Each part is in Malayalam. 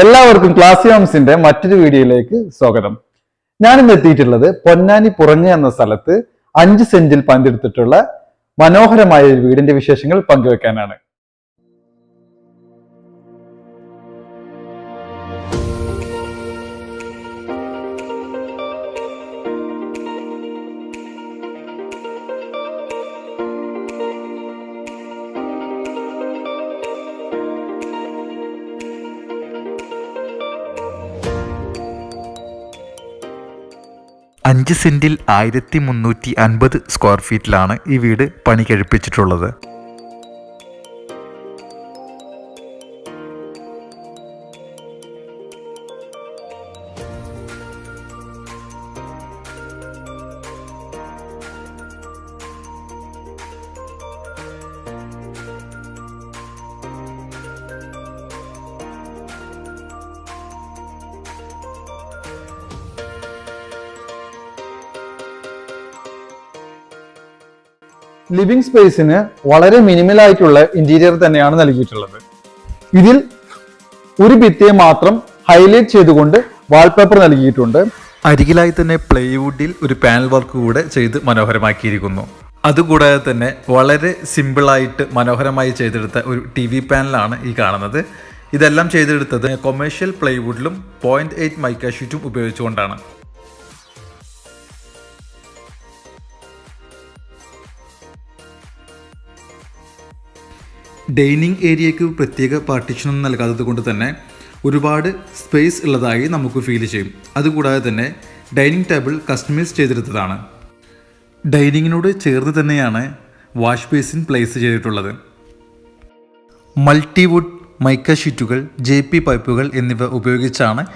എല്ലാവർക്കും ക്ലാസ് ഹോംസിന്റെ മറ്റൊരു വീഡിയോയിലേക്ക് സ്വാഗതം. ഞാനിന്ന് എത്തിയിട്ടുള്ളത് പൊന്നാനി പുറഞ്ഞ എന്ന സ്ഥലത്ത് അഞ്ച് സെന്റിൽ പങ്കെടുത്തിട്ടുള്ള മനോഹരമായ ഒരു വീടിന്റെ വിശേഷങ്ങൾ പങ്കുവെക്കാനാണ്. അഞ്ച് സെന്റിൽ ആയിരത്തി മുന്നൂറ്റി അൻപത് സ്ക്വയർ ഫീറ്റിലാണ് ഈ വീട് പണി കഴിപ്പിച്ചിട്ടുള്ളത് ലിവിംഗ് സ്പേസിന് വളരെ മിനിമൽ ആയിട്ടുള്ള ഇന്റീരിയർ തന്നെയാണ് നൽകിയിട്ടുള്ളത്. ഇതിൽ ഒരു ഭിത്തിയെ മാത്രം ഹൈലൈറ്റ് ചെയ്തുകൊണ്ട് വാൾപേപ്പർ നൽകിയിട്ടുണ്ട്. അരികിലായി തന്നെ പ്ലേവുഡിൽ ഒരു പാനൽ വർക്ക് കൂടെ ചെയ്ത് മനോഹരമാക്കിയിരിക്കുന്നു. അതുകൂടാതെ തന്നെ വളരെ സിമ്പിളായിട്ട് മനോഹരമായി ചെയ്തെടുത്ത ഒരു ടി വി പാനലാണ് ഈ കാണുന്നത്. ഇതെല്ലാം ചെയ്തെടുത്തത് കൊമേഴ്ഷ്യൽ പ്ലൈവുഡിലും പോയിന്റ് എയ്റ്റ് മൈക്കാഷീറ്റും ഉപയോഗിച്ചുകൊണ്ടാണ്. ഡൈനിങ് ഏരിയയ്ക്ക് പ്രത്യേക പാർട്ടീഷനൊന്നും നൽകാത്തത് കൊണ്ട് തന്നെ ഒരുപാട് സ്പേസ് ഉള്ളതായി നമുക്ക് ഫീൽ ചെയ്യും. അതുകൂടാതെ തന്നെ ഡൈനിങ് ടേബിൾ കസ്റ്റമൈസ് ചെയ്തെടുത്തതാണ്. ഡൈനിങ്ങിനോട് ചേർന്ന് തന്നെയാണ് വാഷ് ബേസിൻ പ്ലേസ് ചെയ്തിട്ടുള്ളത്. മൾട്ടിവുഡ് മൈക്ക ഷീറ്റുകൾ ജെ പി പൈപ്പുകൾ എന്നിവ ഉപയോഗിച്ചാണ്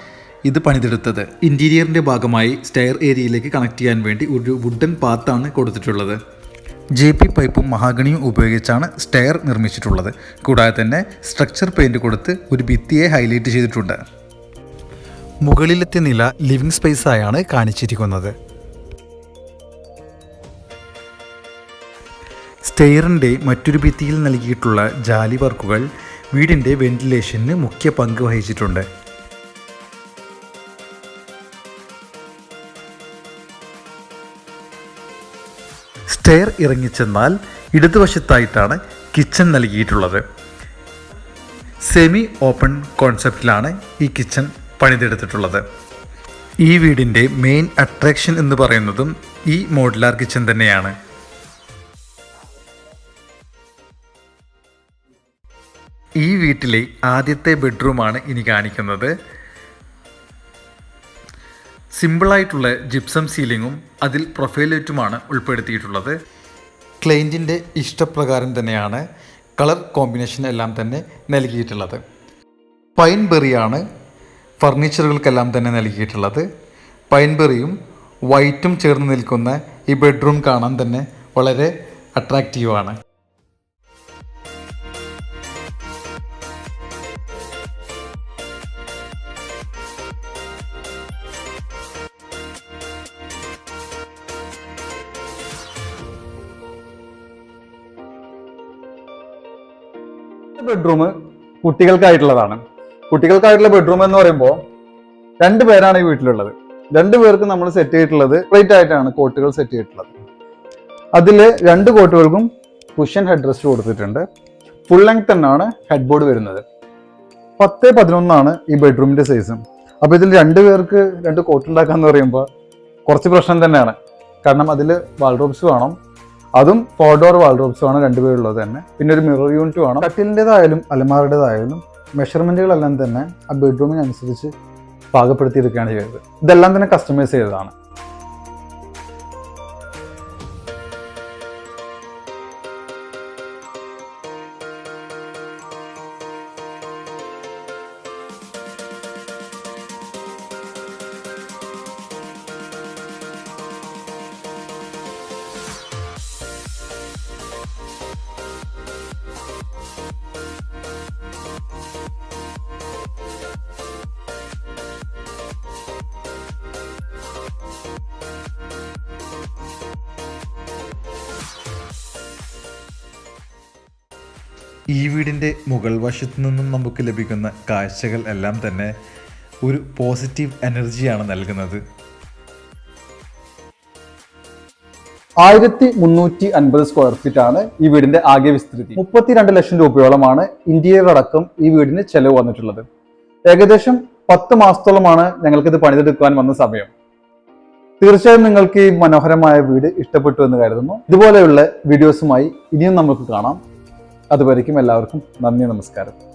ഇത് പണിതെടുത്തത്. ഇന്റീരിയറിന്റെ ഭാഗമായി സ്റ്റെയർ ഏരിയയിലേക്ക് കണക്ട് ചെയ്യാൻ വേണ്ടി ഒരു വുഡൻ പാത്താണ് കൊടുത്തിട്ടുള്ളത്. ജെ പി പൈപ്പും മഹാഗണിയും ഉപയോഗിച്ചാണ് സ്റ്റെയർ നിർമ്മിച്ചിട്ടുള്ളത്. കൂടാതെ തന്നെ സ്ട്രക്ചർ പെയിന്റ് കൊടുത്ത് ഒരു ഭിത്തിയെ ഹൈലൈറ്റ് ചെയ്തിട്ടുണ്ട്. മുകളിലത്തെ നില ലിവിംഗ് സ്പേസായാണ് കാണിച്ചിരിക്കുന്നത്. സ്റ്റെയറിന്റെ മറ്റൊരു ഭിത്തിയിൽ നൽകിയിട്ടുള്ള ജാലി വർക്കുകൾ വീടിന്റെ വെന്റിലേഷന് മുഖ്യ പങ്ക് വഹിച്ചിട്ടുണ്ട്. സ്റ്റെയർ ഇറങ്ങിച്ചെന്നാൽ ഇടതുവശത്തായിട്ടാണ് കിച്ചൺ നൽകിയിട്ടുള്ളത്. സെമി ഓപ്പൺ കോൺസെപ്റ്റിലാണ് ഈ കിച്ചൺ പണിതെടുത്തിട്ടുള്ളത്. ഈ വീടിന്റെ മെയിൻ അട്രാക്ഷൻ എന്ന് പറയുന്നതും ഈ മോഡുലാർ കിച്ചൺ തന്നെയാണ്. ഈ വീട്ടിലെ ആദ്യത്തെ ബെഡ്റൂമാണ് ഇനി കാണിക്കുന്നത്. സിമ്പിളായിട്ടുള്ള ജിപ്സം സീലിങ്ങും അതിൽ പ്രൊഫൈൽ ലൈറ്റുമാണ് ഉൾപ്പെടുത്തിയിട്ടുള്ളത്. ക്ലയന്റിന്റെ ഇഷ്ടപ്രകാരം തന്നെയാണ് കളർ കോമ്പിനേഷൻ എല്ലാം തന്നെ നൽകിയിട്ടുള്ളത്. പൈൻ ബെറിയാണ് ഫർണിച്ചറുകൾക്കെല്ലാം തന്നെ നൽകിയിട്ടുള്ളത്. പൈൻ ബെറിയും വൈറ്റും ചേർന്ന് നിൽക്കുന്ന ഈ ബെഡ്റൂം കാണാൻ തന്നെ വളരെ അട്രാക്റ്റീവാണ് ബെഡ്റൂം കുട്ടികൾക്കായിട്ടുള്ളതാണ്. കുട്ടികൾക്കായിട്ടുള്ള ബെഡ്റൂം എന്ന് പറയുമ്പോൾ രണ്ട് പേരാണ് ഈ വീട്ടിലുള്ളത്. രണ്ട് പേർക്ക് നമ്മൾ സെറ്റ് ചെയ്തിട്ടുള്ളത് സെപ്പറേറ്റ് ആയിട്ടാണ് കോട്ടുകൾ സെറ്റ് ചെയ്തിട്ടുള്ളത്. അതിൽ രണ്ട് കോട്ടുകൾക്കും കുഷൻ ഹെഡ് റെസ്റ്റ് കൊടുത്തിട്ടുണ്ട്. ഫുൾ ലെങ്ത് തന്നെയാണ് ഹെഡ് ബോർഡ് വരുന്നത്. പത്ത് പതിനൊന്നാണ് ഈ ബെഡ്റൂമിന്റെ സൈസും അപ്പോൾ ഇതിൽ രണ്ട് പേർക്ക് രണ്ട് കോട്ട് പറയുമ്പോൾ കുറച്ച് പ്രശ്നം തന്നെയാണ്. കാരണം അതിൽ വാൾഡ്രോബ്സ് വേണം അതും ഫോർ ഡോർ വാൾഡ്രോബ്സ് ആണ് രണ്ടുപേരുള്ളത് തന്നെ. പിന്നെ ഒരു മിറർ യൂണിറ്റ് വേണം. കട്ടിലിന്റെതായാലും അലമാറിന്റെതായാലും മെഷർമെന്റുകളെല്ലാം തന്നെ ആ ബെഡ്റൂമിനനുസരിച്ച് പാകപ്പെടുത്തിയെടുക്കുകയാണ് ചെയ്തത്. ഇതെല്ലാം തന്നെ കസ്റ്റമൈസ് ചെയ്തതാണ്. ഈ വീടിന്റെ മുകൾ വശത്തു നിന്നും നമുക്ക് ലഭിക്കുന്ന കാഴ്ചകൾ എല്ലാം തന്നെ ഒരു പോസിറ്റീവ് എനർജിയാണ് നൽകുന്നത്. ആയിരത്തി മുന്നൂറ്റി അൻപത് സ്ക്വയർ ഫീറ്റ് ആണ് ഈ വീടിന്റെ ആകെ വിസ്തൃതി. മുപ്പത്തിരണ്ട് ലക്ഷം രൂപയോളമാണ് ഇന്റീരിയർ അടക്കം ഈ വീടിന് ചെലവ് വന്നിട്ടുള്ളത്. ഏകദേശം പത്ത് മാസത്തോളമാണ് ഞങ്ങൾക്ക് ഇത് പണിതെടുക്കുവാൻ വന്ന സമയം. തീർച്ചയായും നിങ്ങൾക്ക് ഈ മനോഹരമായ വീട് ഇഷ്ടപ്പെട്ടു എന്ന് കരുതുന്നു. ഇതുപോലെയുള്ള വീഡിയോസുമായി ഇനിയും നമുക്ക് കാണാം. അതുവരയ്ക്കും എല്ലാവർക്കും നന്ദി നമസ്കാരം.